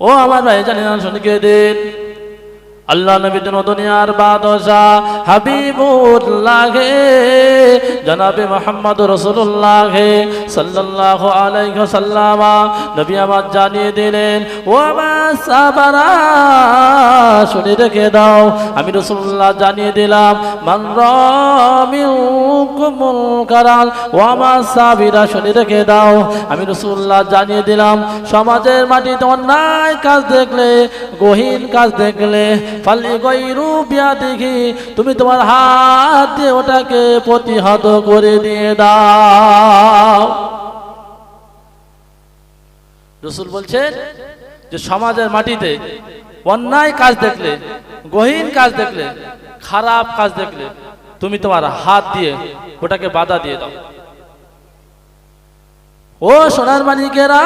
ও আমার ভাই জানি না শুনকে দিন। আল্লাহ নবী দিন দুনিয়ার বাদশাহ হাবিবুল্লাহ, জনাবে মোহাম্মদ রসুল্লাহ সাল্লাল্লাহু আলাইহি সাল্লাম নবী আমার জানিয়ে দিলেন ও আমার সাহাবারা শুনে রেখে দাও। আমি রসুল্লাহ জানিয়ে দিলাম, মান রামিউকুমুল কারাল। ও আমার সাহাবীরা শুনে রেখে দাও। আমি রসুল্লাহ জানিয়ে দিলাম, সমাজের মাটিতে অন্যায় কাজ দেখলে, গহীন কাজ দেখলে ফালি গৈরু বিয়া দেখি তুমি তোমার হাত দিয়ে ওটাকে প্রতিহত করে দিয়ে দাও। রসুল বলছেন যে সমাজের মাটিতে অন্যায় কাজ দেখলে, গহীন কাজ দেখলে, খারাপ কাজ দেখলে তুমি তোমার হাত দিয়ে ওটাকে বাধা দিয়ে দাও। ও সোনার মালিকেরা,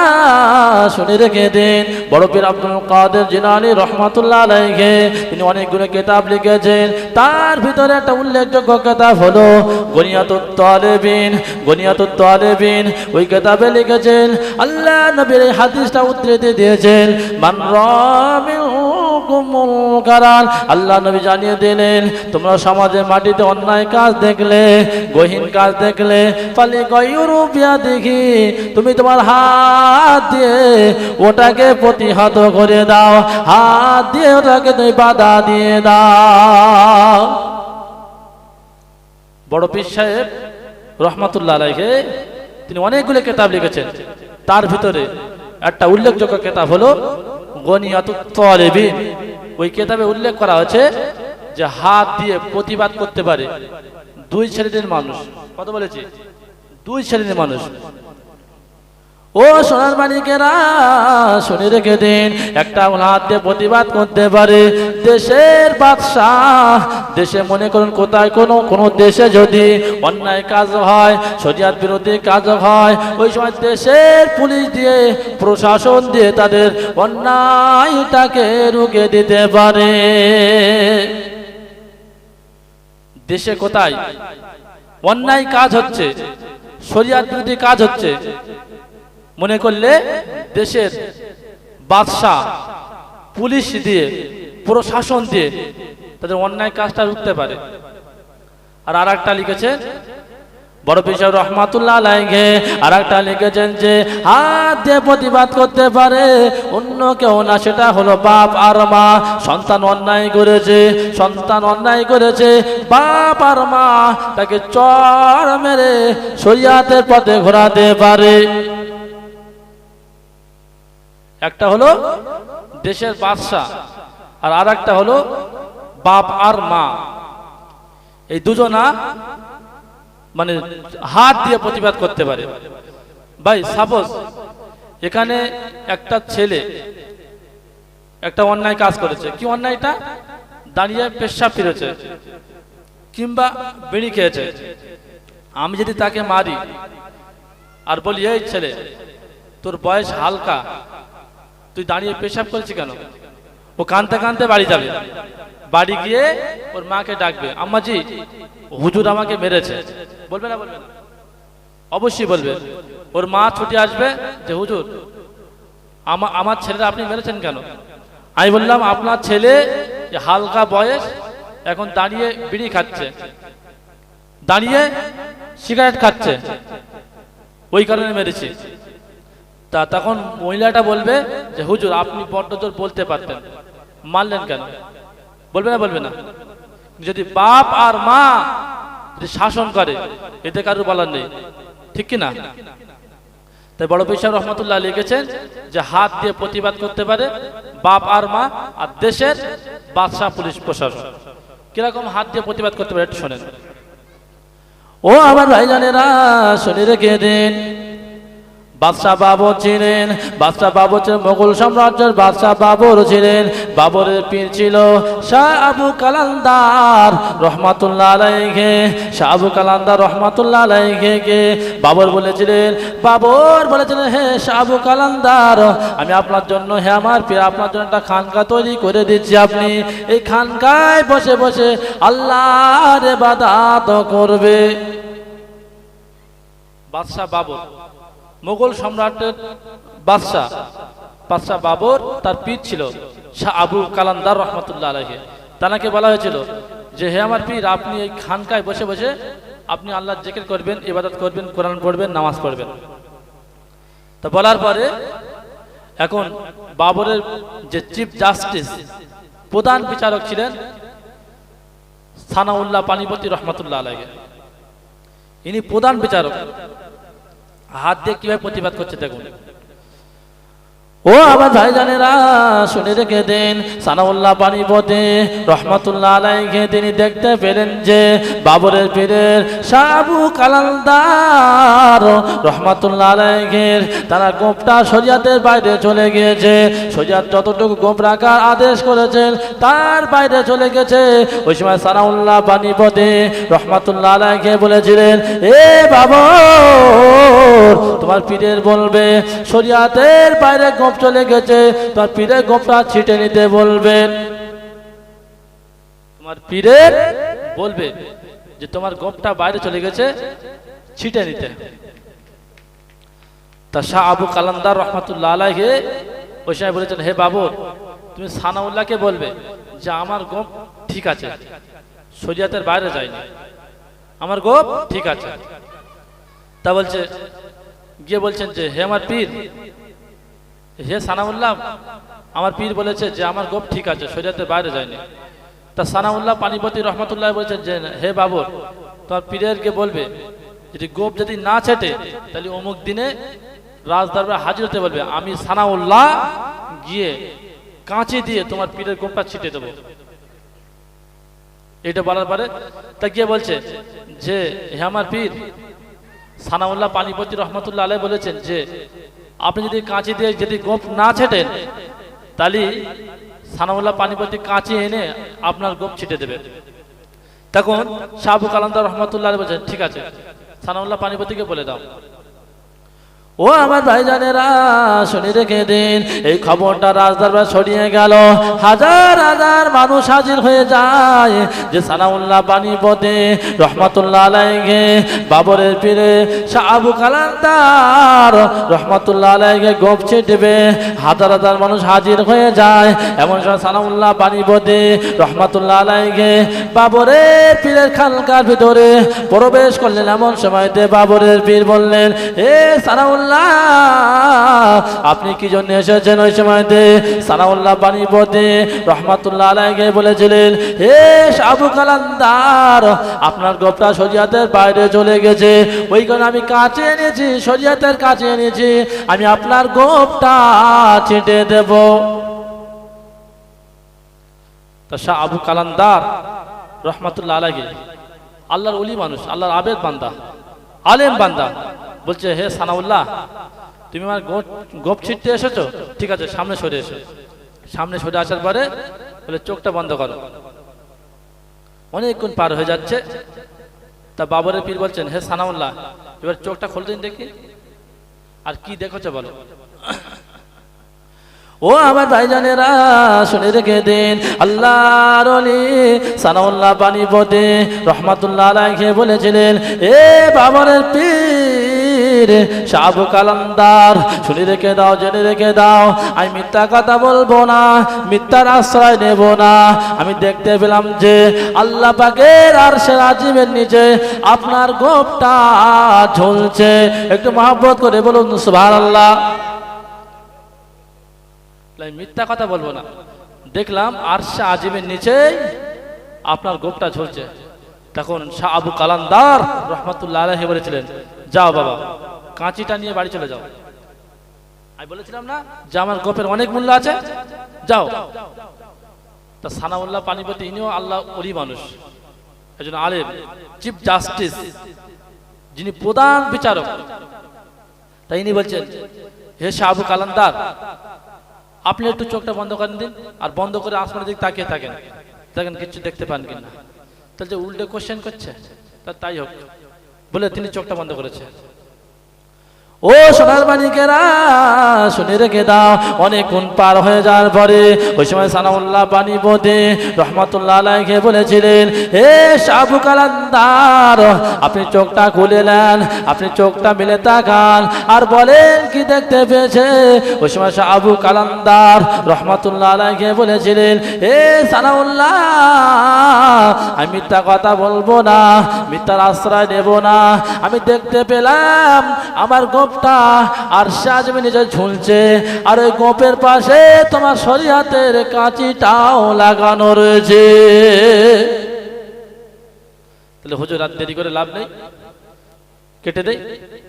শুনে রেখে দিন। বড় পীর আব্দুল কাদের জিলানি রহমাতুল্লাহ আলাইহি, তিনি অনেকগুলো কিতাব লিখেছেন। তার ভিতরে একটা উল্লেখযোগ্য কিতাব হলো গনিয়াতুত তালেবিন গনিয়াতুত তালেবিন। ওই কিতাবে লিখেছেন, আল্লাহ নবীর এই হাদিসটা উদ্ধৃতি দিয়েছেন, মান রামিউকুমুল কারান আল্লাহ নবী জানিয়ে দিলেন, তোমরা মাটিতে অন্যায় কাজ দেখলে, গহীন কাজ দেখলে, ফালি গয়ুরু বিয়া দেখি তুমি তোমার হাত দিয়ে ওটাকে প্রতিহত করে দাও, হাত দিয়ে ওটাকে তুমি বাধা দিয়ে দাও। বড় পীর সাহেব রহমাতুল্লাহ তিনি অনেকগুলো কেতাব লিখেছেন। তার ভিতরে একটা উল্লেখযোগ্য কেতাব হলো গনিয়াতুত তালেবিন। ওই কেতাবে উল্লেখ করা হয়েছে যে হাত দিয়ে প্রতিবাদ করতে পারে দুই শ্রেণির মানুষ। কত বলেছে? দুই শ্রেণির মানুষ। ও সোনার মালিকেরা, শুনে রেখে দিন, একটা হাত দিয়ে প্রতিবাদ করতে পারে। দেশের বাদশাহ, দেশে মনে করুন কোথায় কোনো কোনো দেশে যদি অন্যায় কাজ হয় শরিয়াত বিরোধী কাজ হয়, ওই সময় দেশের পুলিশ দিয়ে, প্রশাসন দিয়ে তাদের অন্যায়টাকে রুখে দিতে পারে। দেশে কোথায়? অন্যায় কাজ হচ্ছে শরিয়াত বিরোধী কাজ হচ্ছে মনে করলে দেশের বাদশাহ, পুলিশ দিয়ে, প্রশাসন দিয়ে তাদের অন্যায় কাজটা রুখতে পারে। আর আর একটা লিখেছেন বড় পিসাব রহমাতুল্লাহ আলাইহে আর একটা লিখেছেন যে, হাত দিয়ে প্রতিবাদ করতে পারে, অন্য কেউ না, সেটা হলো বাপ আর মা। সন্তান অন্যায় করেছে, সন্তান অন্যায় করেছে, বাপ আর মা তাকে চর মেরে শরিয়াতের পথে ঘোরাতে পারে। একটা হলো দেশের বাদশাহ, আর আর একটা হলো বাপ আর মা। এই দুজনা মানে হাত দিয়ে প্রতিবাদ করতে পারে। ভাই সাপোজ এখানে একটা ছেলে একটা অন্যায় কাজ করেছে। কি অন্যায়টা? দাঁড়িয়ে পেশা ফিরেছে কিংবা বিড়ি খেয়েছে। আমি যদি তাকে মারি আর বলি, এই ছেলে, তোর বয়স হালকা তুই দাঁড়িয়ে পেশাব করেছি কেন? ও কানতে কানতে বাড়ি যাবে। বাড়ি গিয়ে ওর মাকে ডাকবে আম্মাজি হুজুর আমাকে মেরেছে। বলবে না, বলবে অবশ্যই বলবে। ওর মা ছুটি আসবে যে, হুজুর আমার আমার ছেলেরা আপনি মেরেছেন কেন? আমি বললাম, আপনার ছেলে হালকা বয়স, এখন দাঁড়িয়ে বিড়ি খাচ্ছে। দাঁড়িয়ে সিগারেট খাচ্ছে। ওই কারণে মেরেছি। তা তখন মহিলাটা বলবে যে, হুজুর, আপনি বড্ড জোর বলতে পারতেন। মারলেন কেন? বলবে না বলবে না। যদি বাপ আর মা যদি শাসন করে, এতে কারোর বলার নেই। ঠিক কি না তাই বড় পয়সা রহমতুল্লাহ লিখেছেন যে, হাত দিয়ে প্রতিবাদ করতে পারে বাপ আর মা আর দেশের বাদশাহ পুলিশ প্রশাসন। কীরকম হাত দিয়ে প্রতিবাদ করতে পারে একটু শোনেন। ও আমার ভাইজানেরা, শুনে রেখে দিন। বাদশাহ বাবর ছিলেন, বাদশাহ বাবর ছিলেন, মোগল সাম্রাজ্যের বাদশাহ বাবর ছিলেন। বাবরের পীর ছিল শাহ আবু কালান্দার রহমাতুল্লাহ আলাইহে, শাহ আবু কালান্দার রহমাতুল্লাহ আলাইহে কে। বাবর বলেছিলেন বাবর বলেছিলেন, হে শাহ আবু কালান্দার, আমি আপনার জন্য, হে আমার পীর, আপনার জন্য একটা খানকা তৈরি করে দিচ্ছি আপনি। এই খানকায় বসে বসে আল্লাহর বাদাত করবে। বাদশাহ বাবর মোগল সম্রাটের বাদশাহ বাদশাহ বাবর, তার পীর ছিল শাহ আবু কালান্দার রহমতুল্লাহ আলহে তানাকে বলা হয়েছিল যে, হে আমার পীর, আপনি এই খানকায় বসে বসে আপনি আল্লাহ জেকের করবেন, ইবাদত করবেন, কোরআন পড়বেন, নামাজ পড়বেন। তো বলার পরে এখন বাবরের যে চিফ জাস্টিস, প্রধান বিচারক ছিলেন সানাউল্লাহ পানিপতি রহমতুল্লাহ আলাইকে ইনি প্রধান বিচারক। হাত দিয়ে কীভাবে প্রতিবাদ করছে দেখুন। ও আমার ভাই ভাইজানেরা, শুনে রেখে দেন, সানাউল্লাহ পানিপতি রহমতুল্লাহ আলাইকে তিনি দেখতে পেলেন যে বাবরের পীরের সাবু কালান্দার রহমতুল্লাহ আলাইকের তারা গোপটা শরিয়াতের বাইরে চলে গিয়েছে। শরিয়াত যতটুকু গোপ রাখার আদেশ করেছেন, তার বাইরে চলে গেছে। ওই সময় সানাউল্লাহ পানিপতি রহমতুল্লাহ আলাইকে বলেছিলেন, এ বাবর, তোমার পীরের বলবে, শরিয়াতের বাইরে গোপ চলে গেছে তোমার পীরের গোপটা ছিটে নিতে বলবেন। তোমার পীরের বলবে যে তোমার গোপটা বাইরে চলে গেছে, ছিটে নিতে। তা শাহ আবু কালান্দার রহমতুল্লাহ আলাইকে ওই সময় বলেছেন, হে বাবর তুমি সানাউল্লাহকে বলবে যে আমার গোপ ঠিক আছে, শরিয়াতের বাইরে যায়নি। আমার গোপ ঠিক আছে। তা বলছে, গিয়ে বলছেন যে, হে আমার পীর হে সানাউল্লাহ, আমার পীর বলেছে যে আমার গোপ ঠিক আছে, শরীয়তের বাইরে যায়নি। তা সানাউল্লাহ পানিপতি রহমতুল্লাহ বলেছেন যে, হে বাবর তোমার পীরেরকে বলবে, যদি গোপ যদি না ছেটে, তাহলে অমুক দিনে রাজদরবারে হাজির হতে বলবে, আমি সানাউল্লাহ গিয়ে কাঁচি দিয়ে তোমার পীরের গোপটা ছিটে দেবো। এটা বলার পরে, তা গিয়ে বলছে যে, হে আমার পীর, সানাউল্লাহ পানিপতি রহমতুল্লাহ আলাই বলেছেন যে আপনি যদি কাঁচি দিয়ে যদি গোপ না ছেটেন, তাহলে সানাউল্লাহ পানিপতি কাঁচি এনে আপনার গোপ ছিটে দেবে। তখন শাহবু কালান্দার রহমতুল্লাহ বলছেন, ঠিক আছে, সানাউল্লাহ পানিপতিকে বলে দাও। ও আমার ভাইজানেরা, শুনে রেখে দিন। এই খবরটা রাজদরবার ছড়িয়ে গেল। হাজার হাজার মানুষ হাজির হয়ে যায়। যে সানাউল্লাহ পানিপথে রহমতুল্লাহ আলাইকে বাবরের পীরে শাহ আবু কালান্দার রহমতুল্লাহ আলাইকে গোপ ছিটবে। হাজার হাজার মানুষ হাজির হয়ে যায়। এমন সময় সানাউল্লাহ পানিপথে রহমতুল্লাহ আলাইকে বাবরের পীরের খানকার ভিতরে প্রবেশ করলেন। এমন সময়তে বাবরের পীর বললেন, এ সানাউল্লাহ আপনি কি জন্য এসেছেন ওই সময়তে? সানাউল্লাহ পানিপথে রহমাতুল্লাহ আলাইকে বলেছিলেন, হে আবু কালান্দার, আপনার গোপটা শরিয়াতের বাইরে চলে গেছে। ওই কারণে আমি কাছে এনেছি, শরিয়াতের কাছে এনেছি। আমি আপনার গোপটা ছিটে দেব। তা আবু কালান্দার রহমাতুল্লাহ আলাইকে আল্লাহর অলি মানুষ, আল্লাহর আবেদ বান্দা, আলেম বান্দা বলছে, হে সানাউল্লাহ, তুমি আমার গোপ ছিটতে এসেছ? ঠিক আছে, সামনে সরে এসো। সামনে সরে আসার পরে বলে, চোখটা বন্ধ করো। অনেকক্ষণ পার হয়ে যাচ্ছে। তা বাবরের পীর বলছেন, হে সানাউল্লাহ, এবার চোখটা খুলতে দেখি। আর কি দেখেছ বলো? ও আমার ভাইজানেরা, শুনে রেখে দিন। আল্লাহর সানাউল্লাহ পানিপথে রহমাতুল্লাহ আলাইকে বলেছিলেন, এ বাবরের পীর শাহবু কালান্দার, শুনে রেখে দাও, জেনে রেখে দাও, আমি মিথ্যা কথা বলব না, মিথ্যার আশ্রয় নেব না। আমি দেখতে পেলাম যে আল্লাহ পাকের আর সে রাজীবের নিচে আপনার গোপটা ঝুলছে। একটু মহাব্বত করে বলুন, সুবহানাল্লাহ। তাই মিথ্যা কথা বলব না। দেখলাম আরশা আজিমের নিচেই আপনার গোপটা ঝুলছে। তখন শাহ আবু কালান্দার রহমতুল্লাহ বলেছিলেন, যাও বাবা। কাঁচিটা নিয়ে বাড়ি চলে যাও। আমি বলেছিলাম না যে আমার গোপের অনেক মূল্য আছে? যাও। তা সানাউল্লাহ পানিপতি, ইনিও আল্লাহ অলি মানুষ, একজন আলেম, চিফ জাস্টিস, যিনি প্রধান বিচারক। তাই ইনি বলছেন, হে শাহ কালান্দার আপনি একটু চোখটা বন্ধ করেন দিন, আর বন্ধ করে আসমানের দিকে তাকিয়ে থাকেন। দেখেন কিছু দেখতে পান কিনা। তাহলে যে উল্টে কোশ্চেন করছে, তা তাই হোক। বলে তিনি চোখটা বন্ধ করেছে। ও সোনার মানিকেরা শুনে রেখে দাও, অনেক অনেকক্ষণ পার হয়ে যাওয়ার পরে ওই সময় সানাউল্লাহ পানি বোধে রহমতুল্লাহ আলাইকে বলেছিলেন, হে সাবু কালান্দার আপনি চোখটা খুলে নেন, আপনি চোখটা মিলে তাকান। আর বলেন, কি দেখতে পেয়েছে? ওই সময় আবু কালান্দার রহমতুল্লাহ আলাইকে বলেছিলেন, হে সানাউল্লাহ আমি মিথ্যা কথা বলব না, মিথ্যার আশ্রয় নেব না। আমি দেখতে পেলাম, আমার গোপটা আর সাজবে নিজে ঝুলছে, আর ওই গোপের পাশে তোমার শরীয়তের কাঁচিটাও লাগানো রয়েছে। তাহলে হুজুর রাত দেরি করে লাভ নেই? কেটে দেই?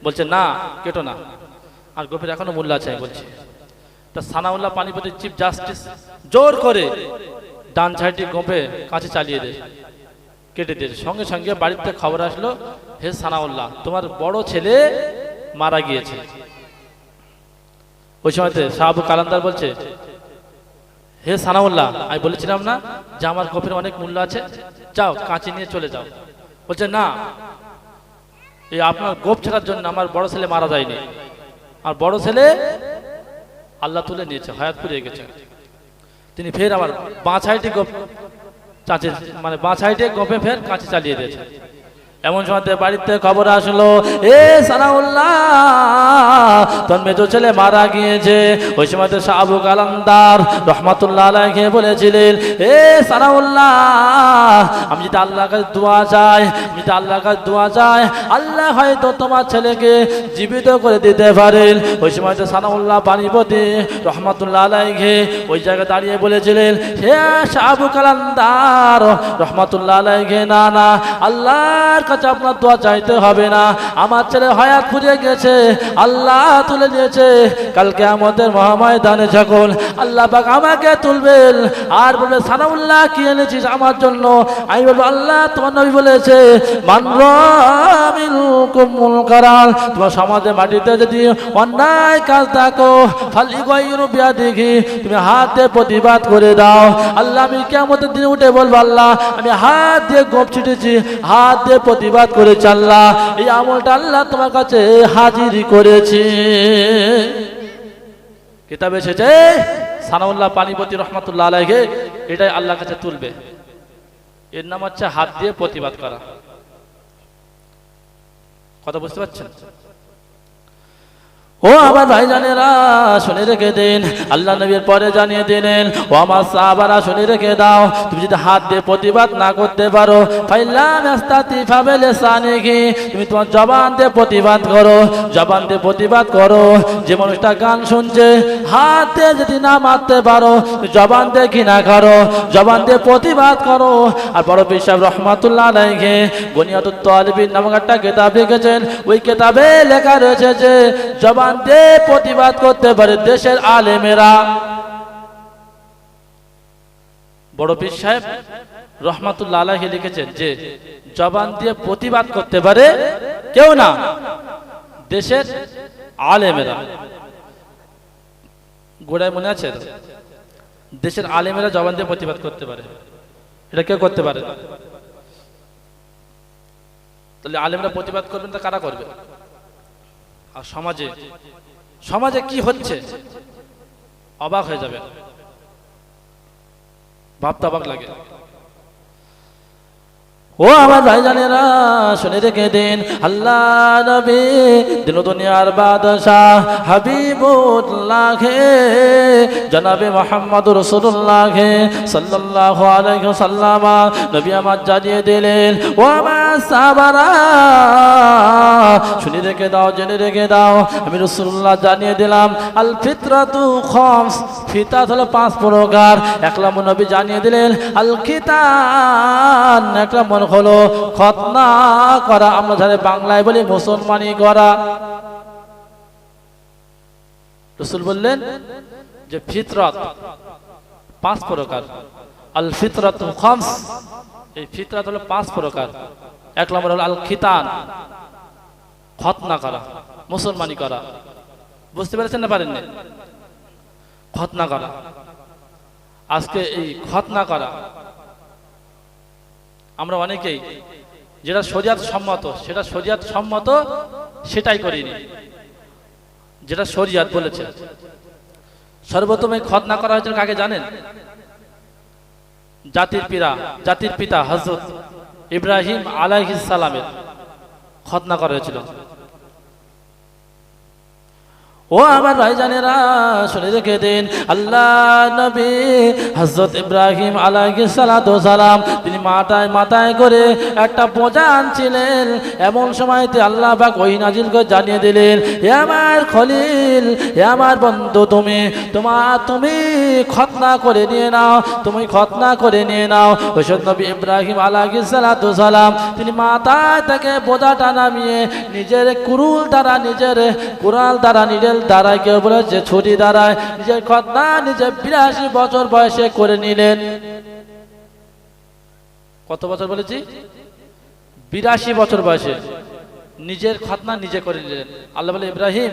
বলছে, না, কেটো না। আর গোপের এখনও মূল্য আছে বলছি। তা সানাউল্লাহ পানিপতি চিফ জাস্টিস জোর করে ডান সাইডটি গোপে কাছে চালিয়ে দেয়, কেটে দিয়েছে সঙ্গে সঙ্গে বাড়িতে খবর আসলো, হে সানাউল্লাহ, তোমার বড় ছেলে মারা গিয়েছে। ওই সময়তে সাহাবু কালান্দার বলছে, হে সানাউল্লাহ, আমি বলেছিলাম না যে আমার গোপের অনেক মূল্য আছে? যাও, কাঁচি নিয়ে চলে যাও। বলছে, না, এই আপনার গোপ ছাড়ার জন্য আমার বড় ছেলে মারা যায়নি। আর বড় ছেলে আল্লাহ তুলে নিয়েছে, হায়াত পুড়িয়ে গেছে। তিনি ফের আবার বাঁ সাইডে গোপ চাঁচে মানে বাঁ সাইডে গোপে ফের কাঁচি চালিয়ে দিয়েছে। এমন সময় বাড়িতে খবর আসলো, এ সানাউল্লাহ তোর ছেলে মারা গিয়েছে। ওই সময় আবু কালান্দার রহমাতুল্লাহ বলেছিলেন, এ সানাউল্লাহ আমি যদি আল্লাহর কাছে দোয়া চাই, আমি যদি আল্লাহর কাছে দোয়া চাই, আল্লাহ হয়তো তোমার ছেলেকে জীবিত করে দিতে পারেন। ওই সময় তো সানাউল্লাহ পানিপতি রহমাতুল্লাহ আলাইকে ওই জায়গায় দাঁড়িয়ে বলেছিলেন, হে আবু কালান্দার রহমাতুল্লাহ আলাইকে না না, আল্লাহর কাছে আপনার দোয়া চাইতে হবে না। আমার ছেলে হয়াত ফুরিয়ে গেছে, আল্লাহ তুলে নিয়েছে। কালকে আমাদের মহাময়দানে যখন আল্লাহ পাক আমাকে তুলবেন, আর বলবে, সানাউল্লাহ, কি এনেছিস আমার জন্য? আমি বলব, আল্লাহ, তোমার নবী বলেছে তোমার সমাজে মাটিতে যদি অন্যায় কাজ থাকো ফালি গয়রু দেখি তুমি হাত প্রতিবাদ করে দাও। আল্লাহ, আমি কেমন দিনে উঠে বলব, আল্লাহ, আমি হাত দিয়ে গোপ ছিটেছি, হাত দিয়ে প্রতিবাদ করেছে আল্লাহ। এই আমলটা আল্লাহ তোমার কাছে হাজির করেছি। কিতাব এসেছে? সানাউল্লাহ পানিপতি রহমতুল্লাহ আলাইকে এটাই আল্লাহর কাছে তুলবে। এর নাম হচ্ছে হাত দিয়ে প্রতিবাদ করা। কথা বুঝতে পারছেন? ও আমার ভাই জানেরা শুনে রেখে দিন। আল্লাহ নবীর পরে জানিয়ে দিলেন, ও আমার সাহাবারা, শুনে রেখে দাও, তুমি যদি হাত দিয়ে প্রতিবাদ না করতে পারো তুমি তোমার জবান দিয়ে প্রতিবাদ করো, জবান দিয়ে প্রতিবাদ করো, যে মানুষটা গান শুনছে, হাত দিয়ে যদি না মারতে পারো জবান দিয়ে ঘৃণা করো, জবান দিয়ে প্রতিবাদ করো। আর বড় বিশ্বাস রহমাতুল্লাহ আলাইকে গনিয়াতুত তালিবিন নামক একটা কেতাব লিখেছেন, ওই কেতাবে লেখা রয়েছে যে, জবান দিয়ে প্রতিবাদ করতে পারে দেশের আলেমেরা। বড় পীর সাহেব রহমাতুল্লাহ আলাইকে লিখেছেন যে, জবান দিয়ে প্রতিবাদ করতে পারে কেউ না, দেশের আলেমেরা। গোড়ায় মনে আছে দেশের আলেমেরা জবান দিয়ে প্রতিবাদ করতে পারে। এটা কেউ করতে পারে তাহলে আলেমরা প্রতিবাদ করবেন তা কারা করবে? আর সমাজে সমাজে কি হচ্ছে? অবাক হয়ে যাবে। ভাবতে অবাক লাগে। ও আমার ভাইজানেরা, শুনে রেখে দিন। আল্লাহ নবী দিন দুনিয়ার বাদশাহ হাবিবুল্লাহ জনাবে মোহাম্মদ রসুল্লাহ আলাইহি সাল্লামা নবী আমার জানিয়ে দিলেন, ও আমার সাহাবারা শুনে রেখে দাও, জেনে রেখে দাও। আমি রসুল্লাহ জানিয়ে দিলাম আল ফিতরাতু খমস ফিতাত হলো পাঁচ প্রকার। এক নম্বর নবী জানিয়ে দিলেন আল খিতান এক নম্বর হলো খতনা করা। আমরা যারা বাংলায় বলি মুসলমানি করা। রসুল বললেন যে ফিতরত পাঁচ প্রকার। আল ফিতরত এই ফিতরত হলো পাঁচ প্রকার। এক নম্বর হলো আল খিতান খতনা করা, মুসলমানি করা। বুঝতে পেরেছেন না পারেননি? খতনা করা। আজকে এই খতনা করা, আমরা অনেকেই যেটা শরিয়াত সম্মত, সেটা শরিয়াত সম্মত সেটাই করিনি। যেটা শরিয়াত বলেছে। সর্বপ্রথম এই খতনা করা হয়েছিল কাকে জানেন? জাতির পিতা জাতির পিতা হজরত ইব্রাহিম আলাইহিস সালামের খতনা করা হয়েছিল। ও আমার ভাইজানেরা শুনে রেখে দিন। আল্লাহ নবী হজরত ইব্রাহিম আলাইহিস সালাতু সালাম, তিনি মাথায় মাথায় করে একটা বোঝা আনছিলেন। এমন সময়তে আল্লাহ পাক ওই নাজিল করে জানিয়ে দিলেন হে আমার খলিল হে আমার বন্ধু, তুমি তোমার তুমি খতনা করে নিয়ে নাও, তুমি খতনা করে নিয়ে নাও। ওই নবী ইব্রাহিম আলাইহিস সালাতু সালাম, তিনি মাথায় থেকে বোঝাটা নামিয়ে নিজের কুরুল দ্বারা, নিজের কুরাল দ্বারা, নিজের দ্বারায় কেউ বলেছে ছুরি দ্বারায় নিজের খতনা নিজে বিরাশি বছর বয়সে করে নিলেন। কত বছর বলেছি? বিরাশি বছর বয়সে নিজের খতনা নিজে করে নিলেন। আল্লাহ বলে, ইব্রাহিম,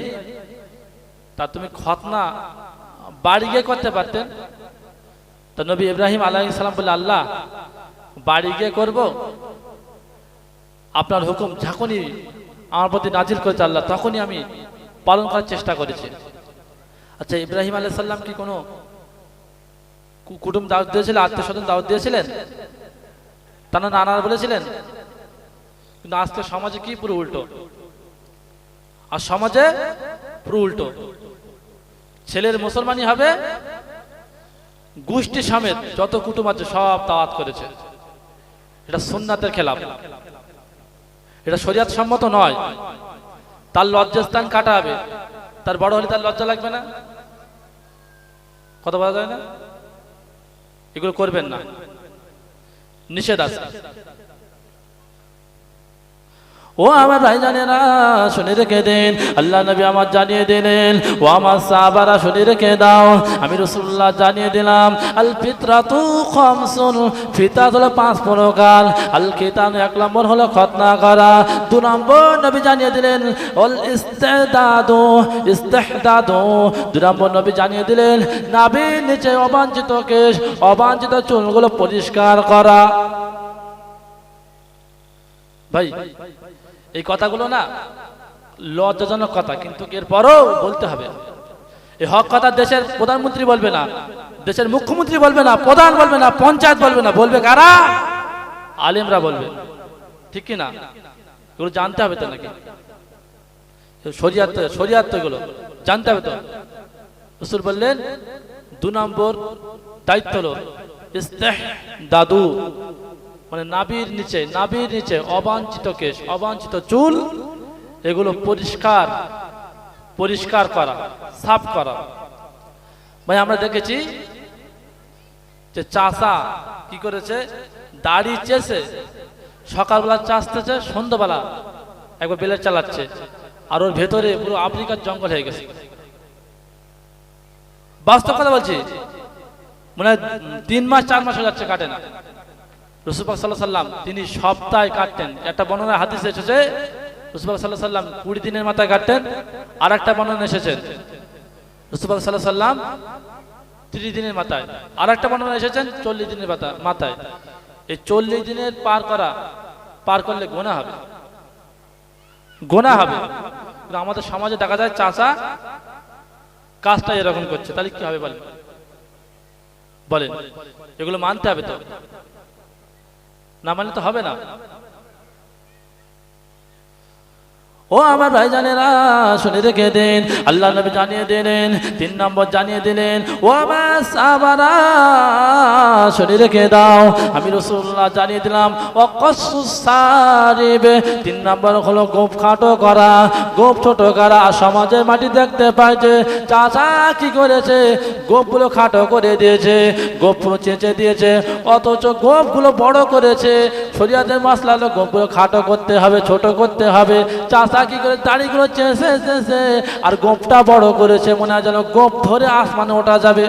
তা তুমি খতনা বাড়ি গিয়ে করতে পারতেন? তো নবী ইব্রাহিম আলাহ সালাম বলে, আল্লাহ, বাড়ি গিয়ে করব। আপনার হুকুম যখনই আমার প্রতি নাজিল করেছে আল্লাহ, তখনই আমি পালন করার চেষ্টা করেছে। আচ্ছা ইব্রাহিম আলাহ সাল্লাম কি কোনো কুটুম দাওয়াত দিয়েছিলেন আত্মীয় স্বজন দাওয়াত দিয়েছিলেন? তারা নানার বলেছিলেন? কিন্তু আজকে সমাজে কি পুরো উল্টো? আর সমাজে পুরো উল্টো। ছেলের মুসলমানই হবে, গোষ্ঠী সমেত যত কুটুম আছে সব দাওয়াত করেছে। এটা সুন্নাতের খেলাফ। এটা শরিয়াত সম্মত নয়। তার লজ্জাস্থান কাটা হবে। তার বড় হলে তার লজ্জা লাগবে না? কথা বলা যায় না? এগুলো করবেন না। নিষেধ আছে। ও আমার ভাই জানে না শুনে রেখে দেন। আল্লাহ নবী আমার জানিয়ে দিলেন, ও আমার সাহাবারা শুনে রেখে দাও। আমি রসুল্লাহ জানিয়ে দিলাম আল ফিতরা ফিতরাতু খামসুন, ফিতরাত হলো পাঁচ প্রকার। আল খিতান এক নম্বর হলো খতনা করা। দু নম্বর নবী জানিয়ে দিলেন অল ইস্তেদাদু ইস্তেহদাদু। দু নম্বর নবী জানিয়ে দিলেন নাবির নিচে অবাঞ্ছিত কেশ, অবাঞ্ছিত চুলগুলো পরিষ্কার করা। ভাই এই কথাগুলো না লজ্জাজনক কথা, কিন্তু এরপরও বলতে হবে। এই হক কথা দেশের প্রধানমন্ত্রী বলবে না, দেশের মুখ্যমন্ত্রী বলবে না, প্রধান বলবে না, পঞ্চায়েত বলবে না, বলবে কারা? আলিমরা বলবে। ঠিক কি না? এগুলো জানতে হবে তো নাকি? শরিয়াত শরিয়াত এগুলো জানতে হবে তো? রসুল বললেন, দু নম্বর দায়িত্ব হলো দাদু। মানে নাবির নিচে নাবির নিচে অবাঞ্ছিত কেশ, অবাঞ্ছিত চুল, এগুলো পরিষ্কার পরিষ্কার করা, সাফ করা। ভাই, আমরা দেখেছি যে চাষা কি করেছে? দাড়ি চেষে সকালবেলা চাষতেছে, সন্ধ্যাবেলা একবার বেলে চালাচ্ছে, আর ওর ভেতরে পুরো আফ্রিকার জঙ্গল হয়ে গেছে। বাস্তব কথা বলছি মানে তিন মাস, চার মাস হয়ে যাচ্ছে কাটে না। রসুফাক সাল্লাহ সাল্লাম তিনি সপ্তাহে কাটতেন। একটা বর্ণনা হাদিস এসেছে রসুফাক সাল্লাহ সাল্লাম কুড়ি দিনের মাথায় কাটতেন আর একটা বর্ণনা এসেছেন রসুফাক সাল্লাহ সাল্লাম ত্রিশ দিনের মাথায় আর একটা বর্ণনা এসেছেন চল্লিশ দিনের মাথা- মাথায়। এই চল্লিশ দিনের পার করা, পার করলে গোনা হবে। গোনা হবে। আমাদের সমাজে দেখা যায় চাষা কাজটা এরকম করছে, তাহলে কি হবে বলেন? বলেন। এগুলো মানতে হবে তো। না মানলে তো হবে না। ও আমার ভাই জানেরা শুনে রেখে দেন। আল্লাহ নবী জানিয়ে দিলেন, তিন নম্বর জানিয়ে দিলেন, ও আমার সাহাবারা, শুনে রেখে দাও। আমি রসুল্লাহ জানিয়ে দিলাম ও তিন নম্বর হলো গোপ খাটো করা। গোপ ছোট করা, সমাজের মাটি দেখতে পাই যে চাচা কি করেছে? গোপগুলো খাটো করে দিয়েছে, গোপগুলো চেঁচে দিয়েছে, অথচ গোপগুলো বড় করেছে। শরিয়াতের মশলা হলো খাটো করতে হবে, ছোট করতে হবে। চাষা কি করে দাড়িগুলো চেঁচে চেঁচে আর গোপটা বড় করেছে, মনে হয় যেন গোপ ধরে আসমানে ওঠা যাবে।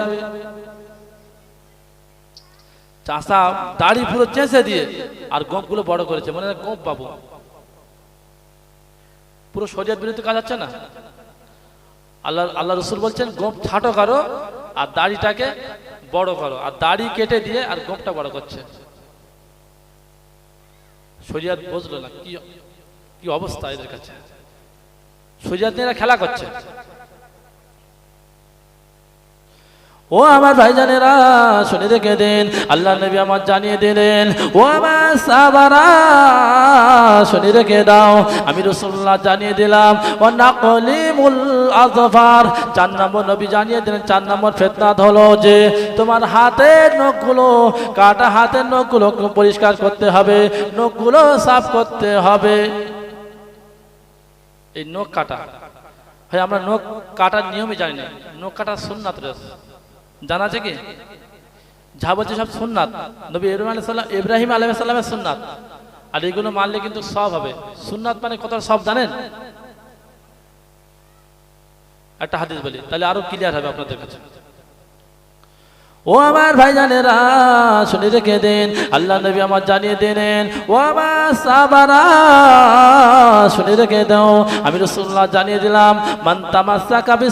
চাষা দাড়ি পুরো চেঁচে দিয়ে আর গোপগুলো বড় করেছে, মনে হয় গোপ পাবো পুরো শরীয়ত বিরুদ্ধে কাজ হচ্ছে না? আল্লাহ আল্লাহ রসুল বলছেন গোপ ছাটো করো আর দাড়িটাকে বড় করো। আর দাড়ি কেটে দিয়ে আর গোপটা বড় করছে। শরিয়াত বুঝলো না কি অবস্থা এদের কাছে? শরিয়াত নিয়ে খেলা করছে। ও আমার ভাইজানেরা, শুনে রেখে দিন আল্লাহ নবী আমার জানিয়ে দিলেন, ও আমার সাবারা শুনে রেখে দাও, আমি রসুল্লাহ জানিয়ে দিলাম, ও নাকলিমুল আজফার, চার নম্বর নবী জানিয়ে দিলেন, চার নম্বর ফেতনাত হলো যে, তোমার হাতের নখগুলো, কাটা হাতের নখগুলো পরিষ্কার করতে হবে, নখগুলো সাফ করতে হবে। এই নখ কাটা, ভাই, আমরা নখ কাটার নিয়মই জানি না, নখ কাটার সুন্নাত রয়েছে। জানা আছে কি? যা বলছে সব সুন্নাত। নবী ইব্রাহিম আলাইহিস সালাম ইব্রাহিম আলাইহিস সালামের সুন্নাত। আর এগুলো মানলে কিন্তু সব হবে। সুন্নাত মানে কত সব জানেন? একটা হাদিস বলি, তাহলে আরও ক্লিয়ার হবে আপনাদের কাছে। ও আমার ভাইজানেরা, শুনে রেখে দেন। আল্লাহ নবী আমার জানিয়ে দিলেন, ও আমার সাবারা শুনে রেখে দাও। আমি রসুল্লাহ জানিয়ে দিলাম, মান কাবি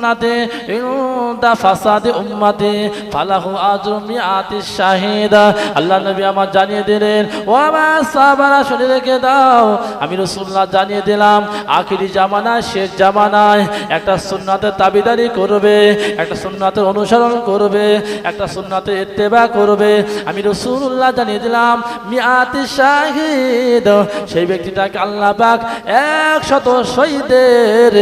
সুন্নাতে ইনদা ফাসাদে উম্মাতে, ফালাহু আজরু মিআতি শাহিদা। আল্লাহ নবী আমার জানিয়ে দিলেন, ও আমার সাবারা শুনে রেখে দাও। আমি রসুল্লাহ জানিয়ে দিলাম, আখিরি জামানায়, শেষ জামানায় একটা সুন্নাতের তাবিদারি করবে, একটা সুন্নাতের অনুসরণ করবে, একটা সুন্নাতের ইত্তেবা করবে। আমি রসুল্লাহ জানিয়ে দিলাম মিয়াতি শাহিদ, সেই ব্যক্তিটাকে আল্লাহ পাক একশত শহীদের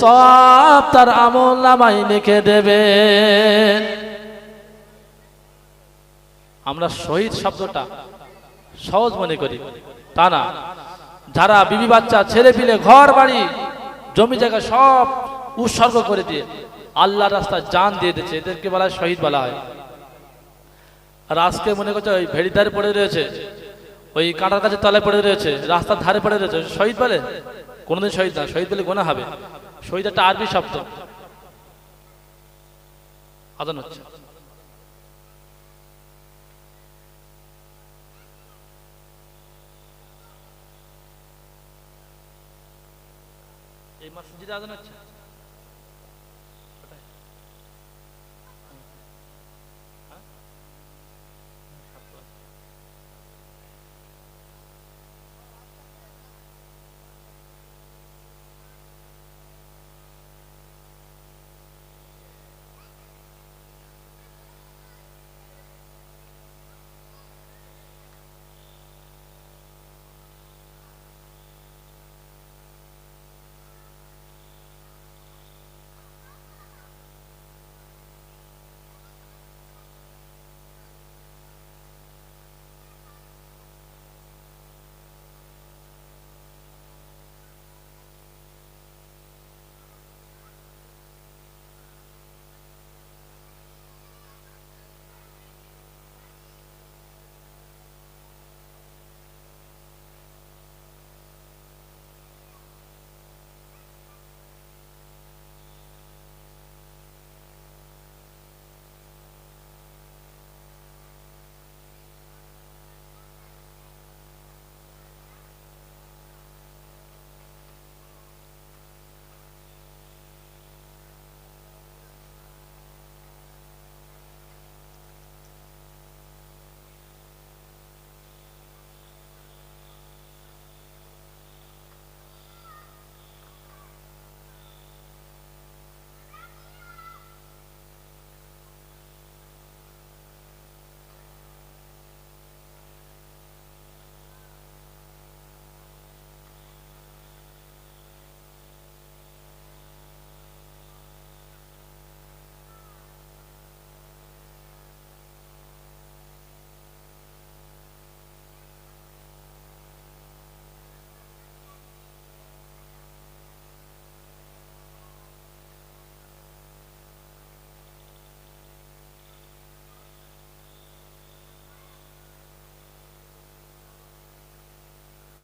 সব তার আমল নামাই লিখে দেবেন। আমরা শহীদ শব্দটা সহজ মনে করি। তা না। যারা বিবি বাচ্চা, ছেলে পিলে, ঘর বাড়ি, জমি জায়গা সব উৎসর্গ করে দিয়ে আল্লাহ রাস্তা জান দিয়ে দিচ্ছে, এদেরকে বলা হয় শহীদ বলা হয়। আর আজকে মনে করছে ওই ভেড়ির ধারে পড়ে রয়েছে, ওই কাঁটার কাছে তলায় পড়ে রয়েছে, রাস্তার ধারে পড়ে রয়েছে শহীদ বলে? কোনোদিন শহীদ না, শহীদ বলে গোনা হবে। শহীদ একটা আরবি শব্দ। আদান হচ্ছে। এই মসজিদে আদান হচ্ছে?